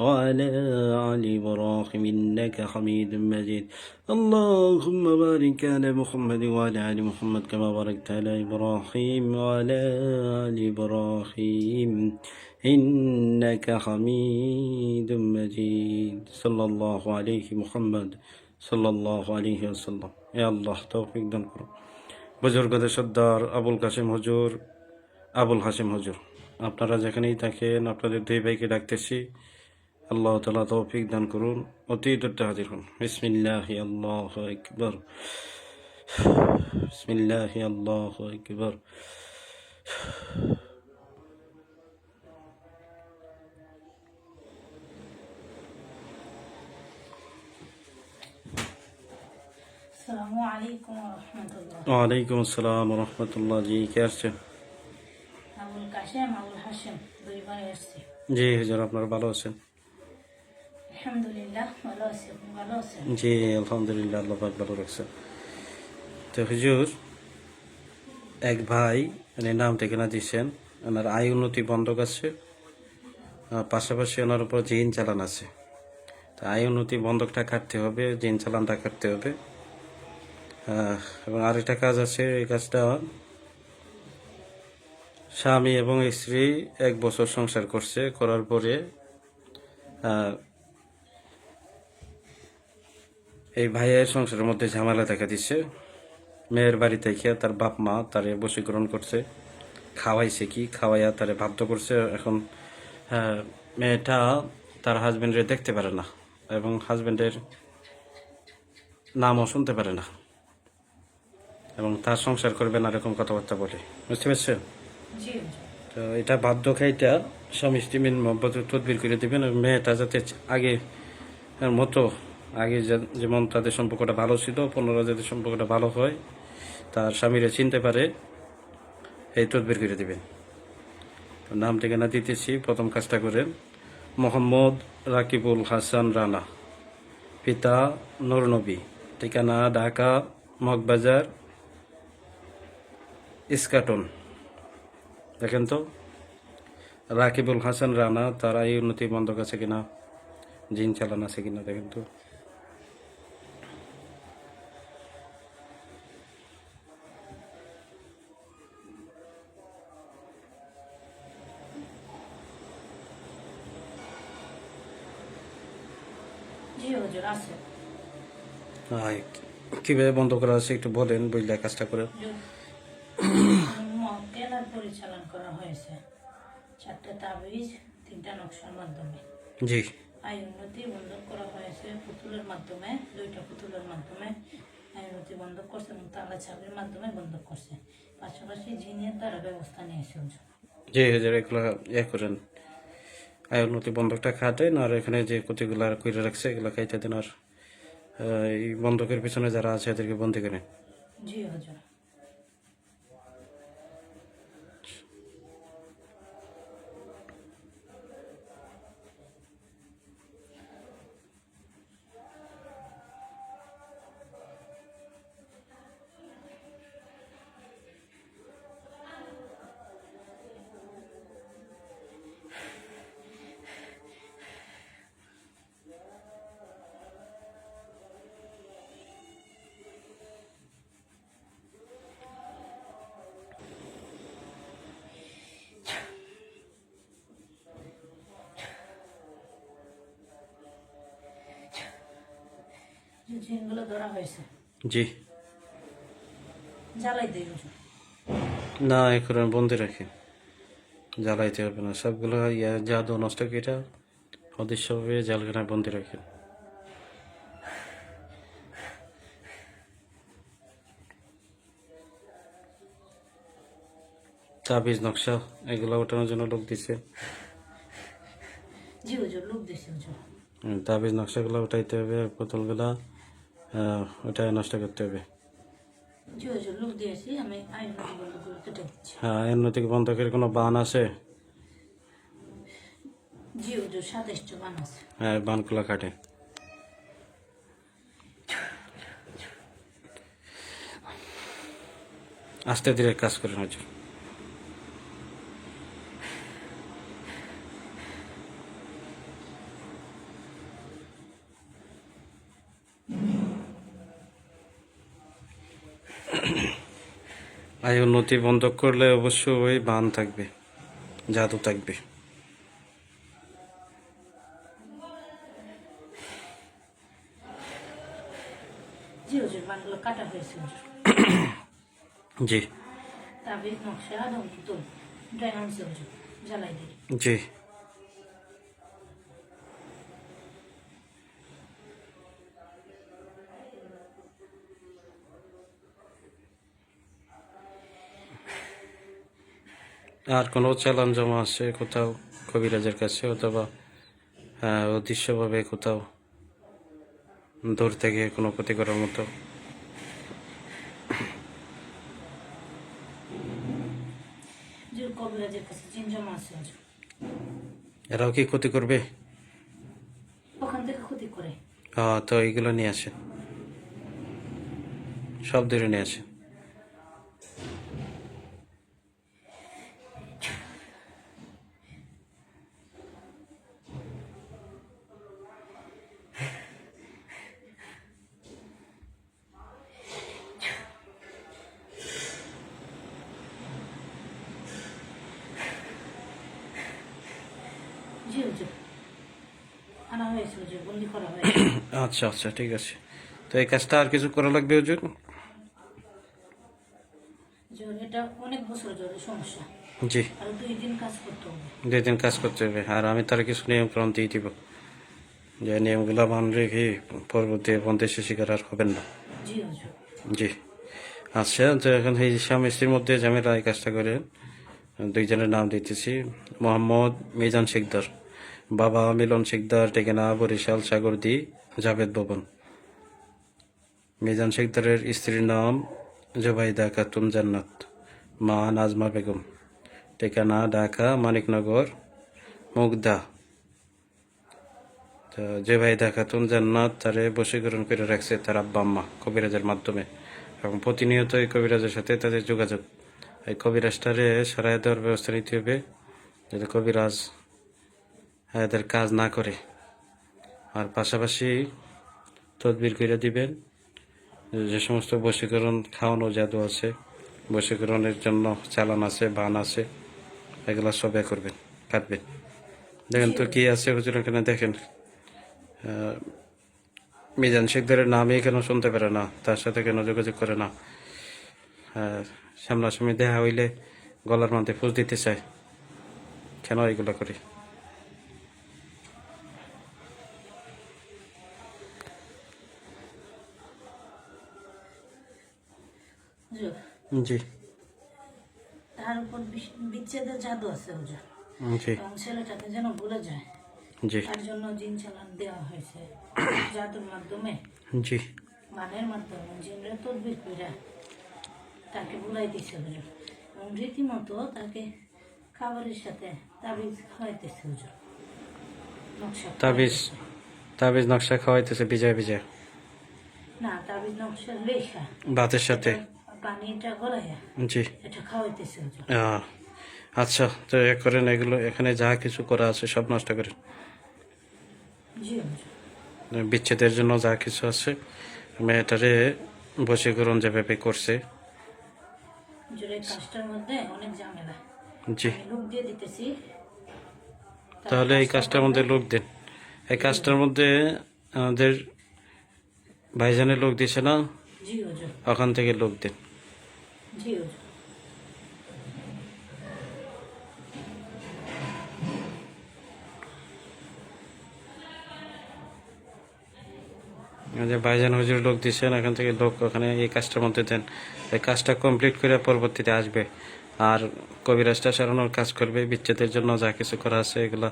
وعلى آل إبراهيم إنك حميد مجيد اللهم بارك على محمد وعلى آل محمد كما باركت على إبراهيم وعلى آل إبراهيم إنك حميد مجيد صلى الله عليه محمد صلى الله عليه وسلم يا الله توفيق দান করো বুজুর্গদের সর্দার আবুল কাসিম হুজুর আবুল হাসিম হুজুর আপনারা যেখানেই থাকেন আপনাদের দুই ভাইকে ডাকতেছি আল্লাহ তালা তৌফিক দান করুন অতি দূরতে হাজির হন বিসমিল্লাহ আল্লাহ একবার বিসমিল্লাহ আল্লাহ একবার আসসালামু আলাইকুম রহমতুল্লাহ ওয়ালাইকুম আসসালাম রহমতুল্লাহ জি কে আসছেন আবুল কাশেম আবুল হাসেম দুই ভাই আসছে জি হুজুর আপনারা ভালো আছেন জি, আলহামদুলিল্লাহ, আল্লাহ ভালো রাখছে। তো হুজুর, এক ভাই মানে নাম ঠিকানা দিচ্ছেন ওনার আয় উন্নতি বন্ধক আছে। পাশাপাশি ওনার উপর জিন চালান আছে। তো আয় উন্নতি বন্ধকটা কাটতে হবে, জিন চালানটা কাটতে হবে। এবং আরেকটা কাজ আছে, এই কাজটা স্বামী এবং স্ত্রী এক বছর সংসার করছে, করার পরে এই ভাইয়ের সংসারের মধ্যে ঝামেলা দেখা দিচ্ছে। মেয়ের বাড়ি থেকে তার বাপ মা তারে বশীকরণ করছে। খাওয়াইছে কি? খাওয়াইয়া তারে বাধ্য করছে। এখন আহ, মেয়েটা তার হাজবেন্ডের দেখতে পারে না এবং হাজবেন্ডের নামও শুনতে পারে না এবং তার সংসার করবে না এরকম কথাবার্তা বলে। বুঝতে পারছেন? তো এটা বাধ্য খাইটা স্বামী স্ত্রী মিল মহব্বত তদবির করে দিবেন। মেয়েটা যাতে আগে মতো আগে যেমন তাদের সম্পর্কটা ভালো ছিল পুনরায় যাতে সম্পর্কটা ভালো হয়, তার স্বামীরা চিনতে পারে, এই তদবির করে দেবেন। নাম ঠিকানা দিতেছি, প্রথম কাজটা করেন। মোহাম্মদ রাকিবুল হাসান রানা, পিতা নরনবী, ঠিকানা ঢাকা, মগবাজার, ইস্কাটন। দেখেন তো, রাকিবুল হাসান রানা, তার এই উন্নতি বন্ধক আছে কিনা, জিন চালান আছে কিনা, দেখেন তো। হুজুর আছে। কীভাবে বন্ধ করা আছে একটু বলেন বুঝলে কাজটা করে। মক্কেলার পরিচালন করা হয়েছে। চারটে তাবিজ তিনটা নকশার মাধ্যমে। জি। আয় উন্নতি বন্ধ করা হয়েছে পুতুলের মাধ্যমে দুইটা পুতুলের মাধ্যমে। আয় উন্নতি বন্ধ করছে এবং তালা চাবির মাধ্যমে বন্ধ করছে। পাশাপাশি জিনের দ্বারা ব্যবস্থা নিয়েছে জি হাজার এগুলো ইয়ে করেন। আয় উন্নতি বন্ধকটা না আর এখানে যে ক্ষতিগুলো করে রাখছে, এগুলো খাইতে দেন আর এই বন্ধকের পিছনে যারা আছে, এদেরকে বন্দি করেন জি, হুজুর। জিনগুলো ধরা হয়েছে। জি। জ্বালাই দিই না এখন বন্দি রাখেন। জ্বালাইতে হবে না। সবগুলো ইয়া জাদু নষ্ট কেটা অদৃশ্যভাবে জালখানায় বন্দি রাখেন। তাবিজ নকশা এগুলো ওঠানোর জন্য লোক দিছে। তাবিজ নকশাগুলো উঠাইতে হবে। বোতলগুলা হ্যাঁ, ওটা নষ্ট করতে হবে। হ্যাঁ এর নৈতিক বন্ধকের কোনো বান আছে? হ্যাঁ বানগুলা কাটে। আস্তে ধীরে কাজ করে হচ্ছে আয় উন্নতি বন্ধ করলে অবশ্য ওই বান থাকবে জাদু থাকবে। জি জি তাবিজ নকশা এবং পুতুল ড্রাই আনছে হুজুর জ্বালাই দিই জি আর কোনো চালান জমা আছে কোথাও কবিরাজের কাছে অথবা অদৃশ্যভাবে কোথাও দূর থেকে কোনো ক্ষতি করার মতো এরাও কি ক্ষতি করবে? ওখান ক্ষতি করে। তো এইগুলো নিয়ে আসেন সব ধরে নিয়ে আসেন জি হুজুর আনা হয়েছে হুজুর বন্দি করা হয়েছে আচ্ছা আচ্ছা ঠিক আছে। তো এই কাজটা আর কিছু করা লাগবে হুজুর জি। দুই দিন কাজ করতে হবে। আর আমি তার কিছু নিয়ম কারণ দিয়ে দিব। যে নিয়মগুলো মান রেখে পরবর্তী বন্দেশের শিকার আর হবেন না। জি হুজুর আচ্ছা তো এখন এই স্বামী স্ত্রীর মধ্যে ঝামেলা এই কাজটা করে দুইজনের নাম দিতেছি। মোহাম্মদ মিজান শিকদার বাবা মিলন শিকদার টেকেনা, বরিশাল সাগরদি জাভেদ ভবন। মিজান শিকদারের স্ত্রীর নাম জুবাইদা খাতুন জান্নাত। মা নাজমা বেগম। ঠিকানা ঢাকা, মানিকনগর, মুগদা। তো জুবাইদা খাতুন জান্নাত তারে বশীকরণ করে রাখছে তার আব্বা, আম্মা কবিরাজের মাধ্যমে এবং প্রতিনিয়ত এই কবিরাজের সাথে তাদের যোগাযোগ। এই কবিরাজটারে সরাই দেওয়ার ব্যবস্থা নিতে হবে যাতে কবিরাজ এদের কাজ না করে। আর পাশাপাশি তদবির করে দিবেন, যে সমস্ত বশীকরণ খাওয়ানো জাদু আছে, বশীকরণের জন্য চালান আছে, বান আছে, এগুলা সব এ করবেন, কাটবেন। দেখেন তো কি আছে হুজুর, এখানে দেখেন মিজান শেখদারের নামই কেন শুনতে পারে না, তার সাথে কেন যোগাযোগ করে না। সামনাসামনি দেখা হইলে গলার মধ্যে ফুস দিতে চায়, কেন এগুলো করি? জি। তার উপর বিচ্ছেদের জাদু আছে হুজুর জি। এবং ছেলেটাকে যেন ভুলে যায়। জি। তার জন্য জিন চালান দেওয়া হয়েছে। জাদুর মাধ্যমে। জি। মানের মাধ্যমে। জিনরা তদবির করে তাকে বুলাই দিছে এবং রীতিমতো তাকে খাবারের সাথে তাবিজ খাওয়াইতেছে নকশা তাবিজ তাবিজ নকশা খাওয়াইতেছে বিজয় বিজয়। না তাবিজ নকশা লেখা। ভাতের সাথে। পানিটা গলাইয়া জি। এটা খাওয়াইতেছে আচ্ছা তো এ করেন এগুলো এখানে যা কিছু করা আছে সব নষ্ট করেন। বিচ্ছেদের জন্য যা কিছু আছে মেয়েটারে বশীকরণ যেভাবে করছে। জি। তাহলে এই কাজটার মধ্যে লোক দেন। এই কাজটার মধ্যে আমাদের ভাইজানের লোক দিছে না? ওখান থেকে লোক দেন। জি যে ভাইজান হুজুর লোক দিচ্ছেন এখান থেকে লোক ওখানে এই কাজটার মধ্যে দেন। এই কাজটা কমপ্লিট করে পরবর্তীতে আসবে। আর কবিরাজটা সারানোর কাজ করবে, বিচ্ছেদের জন্য যা কিছু করা আছে এগুলো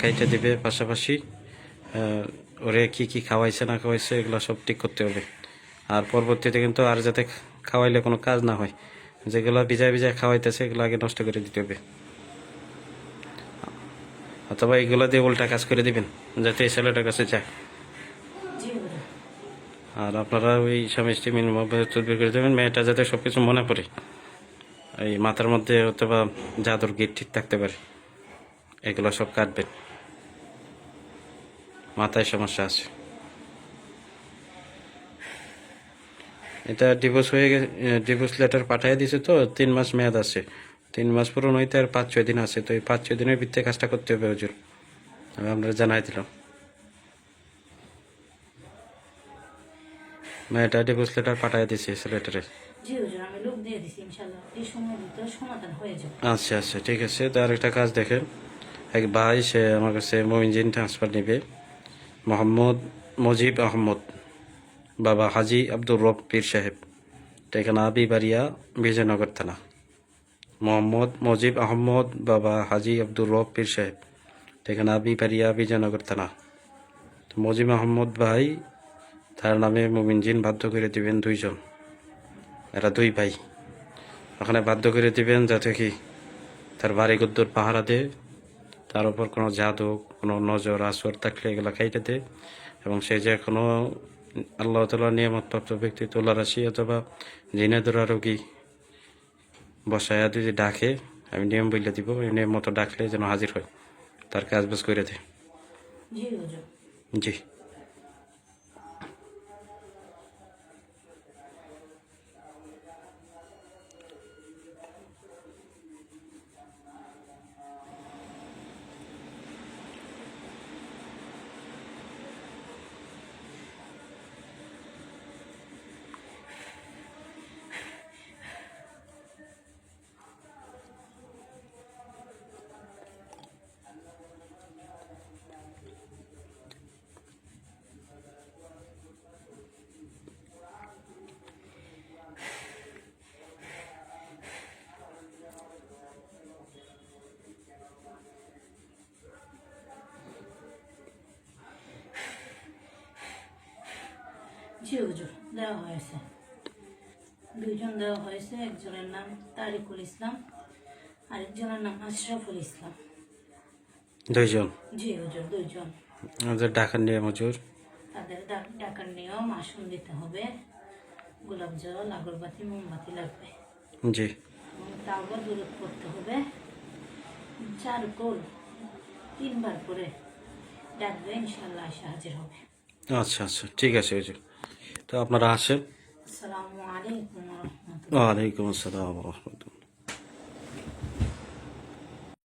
কাইটে দিবে। পাশাপাশি ওরে কি কি খাওয়াইছে না খাওয়াইছে এগুলো সব ঠিক করতে হবে। আর পরবর্তীতে কিন্তু আর যাতে খাওয়াইলে কোনো কাজ না হয়। যেগুলো ভিজায় ভিজায় খাওয়াইতেছে, এগুলো আগে নষ্ট করে দিতে হবে। অথবা এগুলো দিয়ে উল্টা কাজ করে দিবেন, যাতে এই ছেলেটার কাছে যায়। আর আপনারা ওই স্বামী স্ত্রী মিনিমামভাবে তদবির করে দেবেন, মেয়েটা যাতে সব কিছু মনে পড়ে। এই মাথার মধ্যে অথবা জাদুর গিট ঠিক থাকতে পারে। এগুলো সব কাটবেন। মাথায় সমস্যা আছে। এটা ডিভোর্স হয়ে গেছে ডিভোর্স লেটার পাঠিয়ে দিয়েছে তো তিন মাস মেয়াদ আছে। তিন মাস পূরণ হইতে আর পাঁচ ছয় দিন আছে তো এই পাঁচ ছয় দিনের ভিত্তিতে কাজটা করতে হবে হুজুর। আমি আপনারা জানাই দিলাম। মেয়েটা ডিভোর্স লেটার পাঠিয়ে দিছে ছেলেটারে জি হুজুর আমি লোক দিয়ে দিছি ইনশাল্লাহ এই সময়ের ভিতরে সমাধান হয়ে যাবে। আচ্ছা আচ্ছা ঠিক আছে। তো আরেকটা কাজ দেখেন। এক ভাই সে আমার কাছে মোমিনজিন ট্রান্সফার নেবে। মোহাম্মদ মজিব আহমদ। বাবা হাজি আব্দুর রব পীর সাহেব ঠিকানা বিবারিয়া বিজয়নগর থানা। মোহাম্মদ মজিব আহমদ বাবা হাজি আব্দুর রব পীর সাহেব ঠিকানা বিবারিয়া বিজয়নগর থানা। মজিব আহমদ ভাই, তার নামে মোমিনজিন বাধ্য করে দিবেন দুইজন। এরা দুই ভাই। ওখানে বাধ্য করে দিবেন যাতে কি তার বাড়ি গদ্দুর পাহারা দে তার উপর কোনো জাদু, কোনো নজর, আসর থাকলে এগুলো খাইতে দে এবং সে যে কোনো আল্লাহ তালা নিয়ামতপ্রাপ্ত ব্যক্তি তোলা রাশি অথবা জিনে ধরা রোগী বসায়া যদি ডাকে আমি নিয়ম বইলে দিব এই নিয়ম মতো ডাকলে যেন হাজির হয় তার কাজ বাজ করে দেয় জি। জি হুজুর দেওয়া হয়েছে। দুইজন দেওয়া হয়েছে একজনের নাম তারিকুল ইসলাম আরেকজনের নাম আশরাফুল ইসলাম। দুইজন? জি হুজুর দুইজন। আমাদের ডাকার নিয়ম হুজুর। তাদের ডাক- ডাকার নিয়ম আসন দিতে হবে। গোলাপ জল আগরবাতি মোমবাতি লাগবে। জি। তাওবা দূর করতে হবে। চার কোল তিনবার করে ডাকবে ইনশাল্লাহ এসে হাজির হবে। আচ্ছা আচ্ছা ঠিক আছে হুজুর। তো আপনারা আসেন। আসসালামু আলাইকুম রহমতুল্লাহ। আসসালাম রহমতুল্লাহ।